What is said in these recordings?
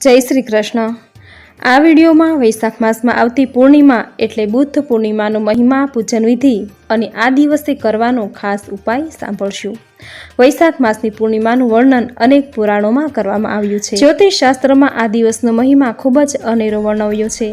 જય શ્રી કૃષ્ણ. આ વિડીયોમાં વૈશાખ માસમાં આવતી પૂર્ણિમા એટલે બુદ્ધ પૂર્ણિમાનો મહિમા, પૂજન વિધિ અને આ દિવસે કરવાનો ખાસ ઉપાય સાંભળશું. વૈશાખ માસની પૂર્ણિમાનું વર્ણન અનેક પુરાણોમાં કરવામાં આવ્યું છે. જ્યોતિષ શાસ્ત્રમાં આ દિવસનો મહિમા ખૂબ જ અનેરો વર્ણવ્યો છે.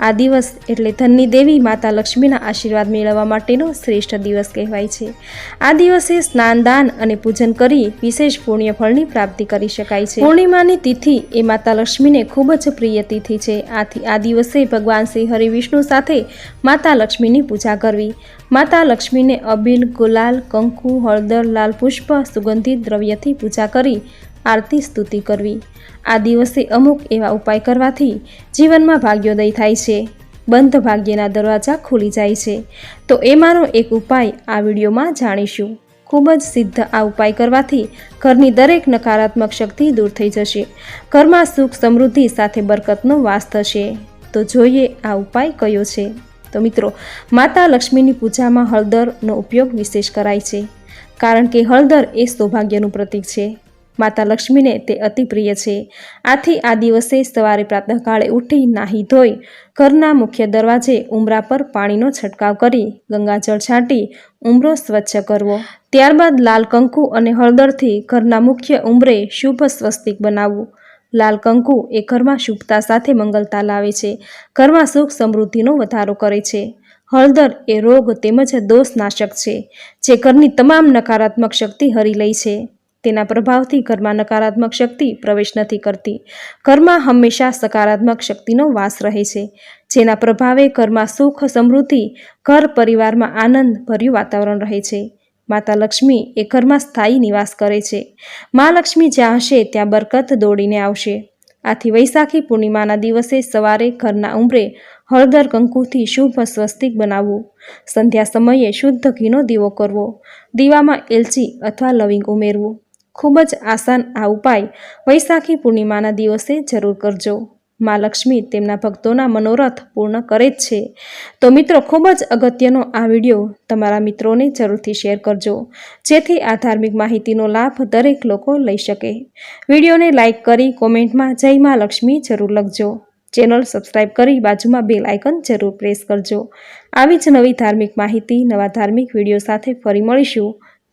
આ દિવસ એટલે ધનની દેવી માતા લક્ષ્મીના આશીર્વાદ મેળવવા માટેનો શ્રેષ્ઠ દિવસ કહેવાય છે. આ દિવસે સ્નાન દાન અને પૂજન કરી વિશેષ પુણ્ય ફળની પ્રાપ્તિ કરી શકાય છે. પૂર્ણિમાની તિથિ એ માતા લક્ષ્મીને ખૂબ જ પ્રિય તિથિ છે. આથી આ દિવસે ભગવાન શ્રી હરિ વિષ્ણુ સાથે માતા લક્ષ્મીની પૂજા કરવી. માતા લક્ષ્મીને અબીલ, ગુલાલ, કંકુ, હળદર, લાલ પુષ્પ, સુગંધિત દ્રવ્યથી પૂજા કરી આરતી સ્તુતિ કરવી. આ દિવસે અમુક એવા ઉપાય કરવાથી જીવનમાં ભાગ્યોદય થાય છે. બંધ ભાગ્યના દરવાજા ખુલી જાય છે. તો એમાંનો એક ઉપાય આ વિડીયોમાં જાણીશું. ખૂબ જ સિદ્ધ આ ઉપાય કરવાથી ઘરની દરેક નકારાત્મક શક્તિ દૂર થઈ જશે. ઘરમાં સુખ સમૃદ્ધિ સાથે બરકતનો વાસ થશે. તો જોઈએ આ ઉપાય કયો છે. તો મિત્રો, માતા લક્ષ્મીની પૂજામાં હળદરનો ઉપયોગ વિશેષ કરાય છે. કારણ કે હળદર એ સૌભાગ્યનું પ્રતીક છે. માતા લક્ષ્મીને તે અતિ પ્રિય છે. આથી આ દિવસે સવારે પ્રાતઃકાળે ઉઠી નાહી ધોઈ ઘરના મુખ્ય દરવાજે ઉમરા પર પાણીનો છંટકાવ કરી ગંગાજળ છાંટી ઉમરો સ્વચ્છ કરવો. ત્યારબાદ લાલ કંકુ અને હળદરથી ઘરના મુખ્ય ઉંબરે શુભ સ્વસ્તિક બનાવવું. લાલ કંકુ એ ઘરમાં શુભતા સાથે મંગલતા લાવે છે. ઘરમાં સુખ સમૃદ્ધિનો વધારો કરે છે. હળદર એ રોગ તેમજ દોષનાશક છે, જે ઘરની તમામ નકારાત્મક શક્તિ હરી લે છે. તેના પ્રભાવથી ઘરમાં નકારાત્મક શક્તિ પ્રવેશ નથી કરતી. ઘરમાં હંમેશા સકારાત્મક શક્તિનો વાસ રહે છે. જેના પ્રભાવે ઘરમાં સુખ, સમૃદ્ધિ, ઘર પરિવારમાં આનંદ ભર્યું વાતાવરણ રહે છે. માતા લક્ષ્મી એ ઘરમાં સ્થાયી નિવાસ કરે છે. મા લક્ષ્મી જ્યાં હશે ત્યાં બરકત દોડીને આવશે. આથી વૈશાખી પૂર્ણિમાના દિવસે સવારે ઘરના ઉંબરે હળદર કંકુથી શુભ સ્વસ્તિક બનાવવું. સંધ્યા સમયે શુદ્ધ ઘીનો દીવો કરવો. દીવામાં એલચી અથવા લવિંગ ઉમેરવું. ખૂબ જ આસાન આ ઉપાય વૈશાખી પૂર્ણિમાના દિવસે જરૂર કરજો. મા લક્ષ્મી તેમના ભક્તોના મનોરથ પૂર્ણ કરે જ છે. તો મિત્રો, ખૂબ જ અગત્યનો આ વીડિયો તમારા મિત્રોને જરૂરથી શેર કરજો, જેથી આ ધાર્મિક માહિતીનો લાભ દરેક લોકો લઈ શકે. વિડીયોને લાઇક કરી કોમેન્ટમાં જય મા લક્ષ્મી જરૂર લખજો. ચેનલ સબસ્ક્રાઇબ કરી બાજુમાં બેલ આઇકન જરૂર પ્રેસ કરજો. આવી જ નવી ધાર્મિક માહિતી, નવા ધાર્મિક વીડિયો સાથે ફરી મળીશું.